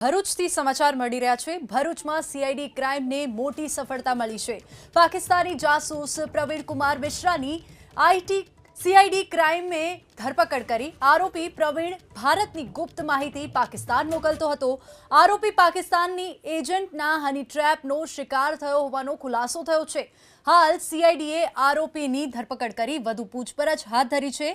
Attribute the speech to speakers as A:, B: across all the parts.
A: ભરૂચથી સમાચાર મળી રહ્યા છે. ભરૂચમાં સીઆઈડી ક્રાઇમને મોટી સફળતા મળી છે. પાકિસ્તાની જાસૂસ પ્રવીણ કુમાર મિશ્રાની આઈટી સીઆઈડી ક્રાઇમે ધરપકડ કરી આરોપી પ્રવીણ ભારતની ગુપ્ત માહિતી પાકિસ્તાન મોકલતો હતો. આરોપી પાકિસ્તાનની એજન્ટના હની ટ્રેપનો શિકાર થયો હોવાનો ખુલાસો થયો છે. હાલ સીઆઈડીએ આરોપીની ધરપકડ કરી વધુ પૂછપરછ હાથ ધરી છે.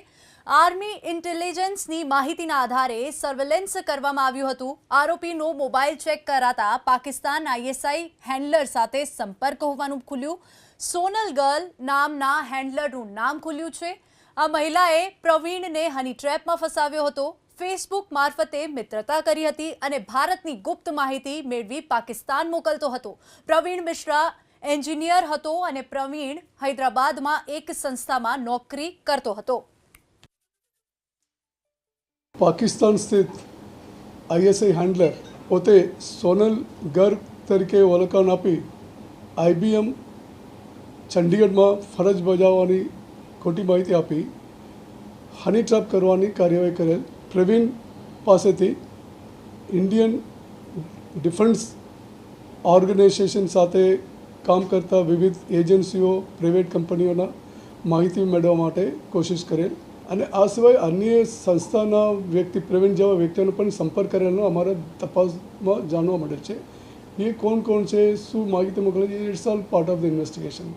A: આર્મી ઇન્ટેલિજન્સની માહિતીના આધારે સર્વેલન્સ કરવામાં આવ્યું હતું. આરોપીનો મોબાઈલ ચેક કરાતા પાકિસ્તાન આઈએસઆઈ હેન્ડલર સાથે સંપર્ક હોવાનું ખુલ્યું. સોનલ ગર્લ નામના હેન્ડલરનું નામ ખુલ્યું છે. આ મહિલાએ પ્રવીણને હની ટ્રેપમાં ફસાવ્યો હતો. ફેસબુક મારફતે મિત્રતા કરી હતી અને ભારતની ગુપ્ત માહિતી મેળવી પાકિસ્તાન મોકલતો હતો. પ્રવીણ મિશ્રા એન્જિનિયર હતો અને પ્રવીણ હૈદરાબાદમાં એક સંસ્થામાં નોકરી કરતો હતો.
B: પાકિસ્તાન સ્થિત આઈએસઆઈ હેન્ડલર પોતે સોનલ ગર્ગ તરીકે ઓળખાણ આપી આઈબીએમ ચંડીગઢમાં ફરજ બજાવવાની ખોટી માહિતી આપી, હની ટ્રેપ કરવાની કાર્યવાહી કરેલ પ્રવીણ પાસેથી ઇન્ડિયન ડિફેન્સ ઓર્ગેનાઇઝેશન સાથે કામ કરતા વિવિધ એજન્સીઓ, પ્રાઇવેટ કંપનીઓના માહિતી મેળવવા માટે કોશિશ કરેલ. અને આ સિવાય અન્ય સંસ્થાના વ્યક્તિ, પ્રવીણ જેવા વ્યક્તિઓનો પણ સંપર્ક કરેલો. અમારા તપાસમાં જાણવા મળે છે. એ કોણ કોણ છે, શું માહિતી મોકલે છે it's all part of the investigation